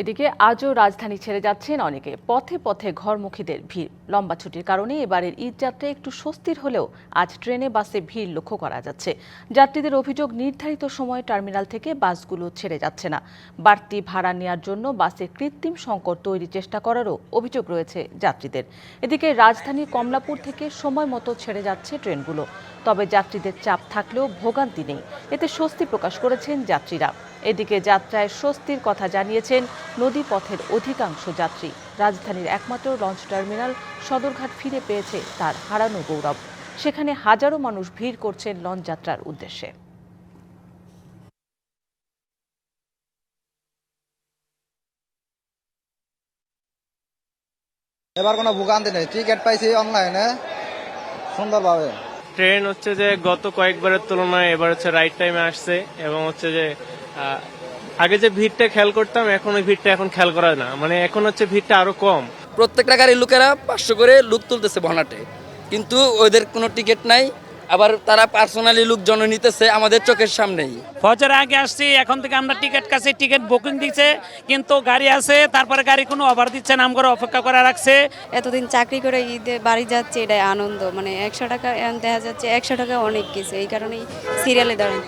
এদিকে আজও রাজধানী ছেড়ে যাচ্ছেন অনেকে। পথে পথে ঘরমুখীদের ভিড়। লম্বা ছুটির কারণে এবারের ঈদ যাত্রা একটু স্বস্তির হলেও আজ ট্রেনে, বাসে ভিড় লক্ষ্য করা যাচ্ছে। যাত্রীদের অভিযোগ, নির্ধারিত সময়ে টার্মিনাল থেকে বাসগুলো ছেড়ে যাচ্ছে না। বাড়তি ভাড়া নেওয়ার জন্য বাসে কৃত্রিম সংকট তৈরির চেষ্টা করারও অভিযোগ রয়েছে যাত্রীদের। এদিকে রাজধানীর কমলাপুর থেকে সময় মতো ছেড়ে যাচ্ছে ট্রেনগুলো। তবে যাত্রীদের চাপ থাকলেও ভোগান্তি নেই। এতে স্বস্তি প্রকাশ করেছেন যাত্রীরা। এদিকে যাত্রায় স্বস্তির কথা জানিয়েছেন নদী পথের অধিকাংশ যাত্রী রাজধানীর একমাত্র লঞ্চ টার্মিনাল সদরঘাট ফিরে পেয়েছে তার হারানো গৌরব। সেখানে হাজারো মানুষ ভিড় করছেন লঞ্চ যাত্রার উদ্দেশ্যে। এবার কোনো ভোগান্তি নেই। টিকিট পাইছি অনলাইনে সুন্দরভাবে। ট্রেন হচ্ছে যে গত কয়েকবারের তুলনায় এবার হচ্ছে রাইট টাইমে আসছে এবং হচ্ছে যে আগে যে ভিড়টা খেয়াল করতাম এখন ওই ভিড়টা এখন খেয়াল করা না। মানে এখন হচ্ছে ভিড়টা আরও কম। প্রত্যেকটা গাড়ির লোকেরা পাঁচশো করে লুক তুলতেছে বনাটে। কিন্তু ওদের কোনো টিকিট নাই। আবার তারা পার্সোনালি লোকজন নিতেছে আমাদের চোখের সামনেই। ফজর আগে আসছি এখন থেকে আমরা টিকিট কাছে টিকিট বুকিং দিচ্ছে কিন্তু গাড়ি আছে তারপরে গাড়ি কোনো অফার দিচ্ছে নাম করে অপেক্ষা করে রাখছে। এতদিন চাকরি করে ঈদে বাড়ি যাচ্ছে এটাই আনন্দ। মানে একশো টাকা দেখা যাচ্ছে একশো টাকা অনেক কিছু এই কারণেই সিরিয়ালে দাঁড়ান